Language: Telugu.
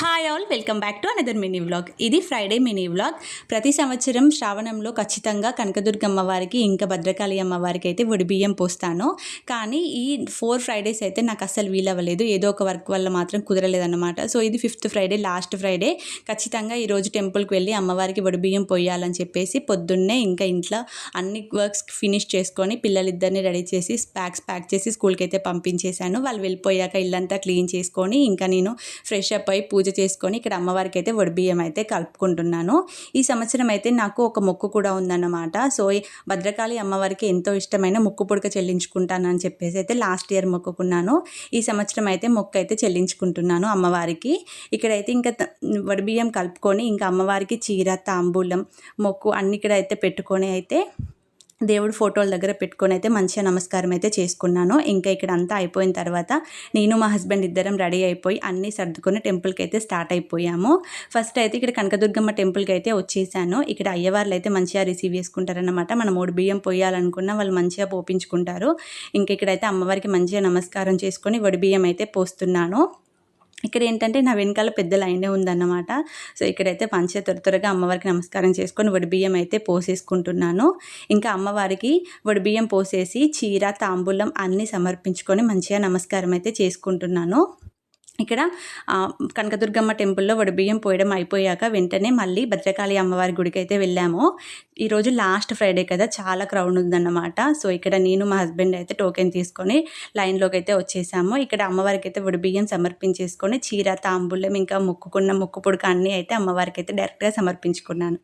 Hi all welcome back to another mini vlog ఇది ఫ్రైడే మినీ వ్లాగ్ ప్రతి సంవత్సరం శ్రావణంలో ఖచ్చితంగా కనకదుర్గమ్మ వారికి ఇంకా భద్రకాళి అమ్మవారికి అయితే ఒడి బియ్యం పోస్తాను. కానీ ఈ ఫోర్ ఫ్రైడేస్ అయితే నాకు అస్సలు వీలవ్వలేదు. ఏదో ఒక వర్క్ వల్ల మాత్రం కుదరలేదన్నమాట. సో ఇది ఫిఫ్త్ ఫ్రైడే లాస్ట్ ఫ్రైడే ఖచ్చితంగా ఈరోజు టెంపుల్కి వెళ్ళి అమ్మవారికి ఒడి బియ్యం పోయాలని చెప్పేసి పొద్దున్నే ఇంకా ఇంట్లో అన్ని వర్క్స్ ఫినిష్ చేసుకొని పిల్లలిద్దరిని రెడీ చేసి ప్యాక్స్ ప్యాక్ చేసి స్కూల్కి అయితే పంపించేశాను. వాళ్ళు వెళ్ళిపోయాక ఇల్లంతా క్లీన్ చేసుకొని ఇంకా నేను ఫ్రెష్ అప్ అయి పూజ చేసుకొని ఇక్కడ అమ్మవారికి అయితే వడిబియ్యం అయితే కలుపుకుంటున్నాను. ఈ సంవత్సరం అయితే నాకు ఒక మొక్కు కూడా ఉందన్నమాట. సో భద్రకాళి అమ్మవారికి ఎంతో ఇష్టమైన ముక్కు పుడక చెల్లించుకుంటానని చెప్పేసి అయితే లాస్ట్ ఇయర్ మొక్కుకున్నాను. ఈ సంవత్సరం అయితే మొక్క అయితే చెల్లించుకుంటున్నాను అమ్మవారికి. ఇక్కడైతే ఇంకా వడిబియ్యం కలుపుకొని ఇంకా అమ్మవారికి చీర తాంబూలం మొక్కు అన్ని ఇక్కడ అయితే పెట్టుకొని అయితే దేవుడు ఫోటోల దగ్గర పెట్టుకొని అయితే మంచిగా నమస్కారం అయితే చేసుకున్నాను. ఇంకా ఇక్కడ అంతా అయిపోయిన తర్వాత నేను మా హస్బెండ్ ఇద్దరం రెడీ అయిపోయి అన్నీ సర్దుకొని టెంపుల్కి అయితే స్టార్ట్ అయిపోయాము. ఫస్ట్ అయితే ఇక్కడ కనకదుర్గమ్మ టెంపుల్కి అయితే వచ్చేసాను. ఇక్కడ అయ్యవార్లు అయితే మంచిగా రిసీవ్ చేసుకుంటారనమాట మనం మూడు బియ్యం పోయాలనుకున్న వాళ్ళు మంచిగా పోపించుకుంటారు. ఇంకా ఇక్కడైతే అమ్మవారికి మంచిగా నమస్కారం చేసుకొని వడి బియ్యం అయితే పోస్తున్నాను. ఇక్కడ ఏంటంటే నా వెనకాల పెద్ద లైనే ఉందన్నమాట. సో ఇక్కడైతే మంచిగా త్వర త్వరగా అమ్మవారికి నమస్కారం చేసుకొని వడి బియ్యం అయితే పోసేసుకుంటున్నాను. ఇంకా అమ్మవారికి వడి బియ్యం పోసేసి చీర తాంబూలం అన్నీ సమర్పించుకొని మంచిగా నమస్కారం అయితే చేసుకుంటున్నాను. ఇక్కడ కనకదుర్గమ్మ టెంపుల్లో వడిబియ్యం పోయడం అయిపోయాక వెంటనే మళ్ళీ భద్రకాళి అమ్మవారి గుడికి అయితే వెళ్ళాము ఈరోజు లాస్ట్ ఫ్రైడే కదా చాలా క్రౌడ్ ఉందన్నమాట. సో ఇక్కడ నేను మా హస్బెండ్ అయితే టోకెన్ తీసుకొని లైన్లోకి అయితే వచ్చేసాము. ఇక్కడ అమ్మవారికి అయితే వడిబియ్యం సమర్పించేసుకొని చీర తాంబూలం ఇంకా మొక్కుకున్న మొక్కు పుడక అన్నీ అయితే అమ్మవారికి అయితే డైరెక్ట్గా సమర్పించుకున్నాను.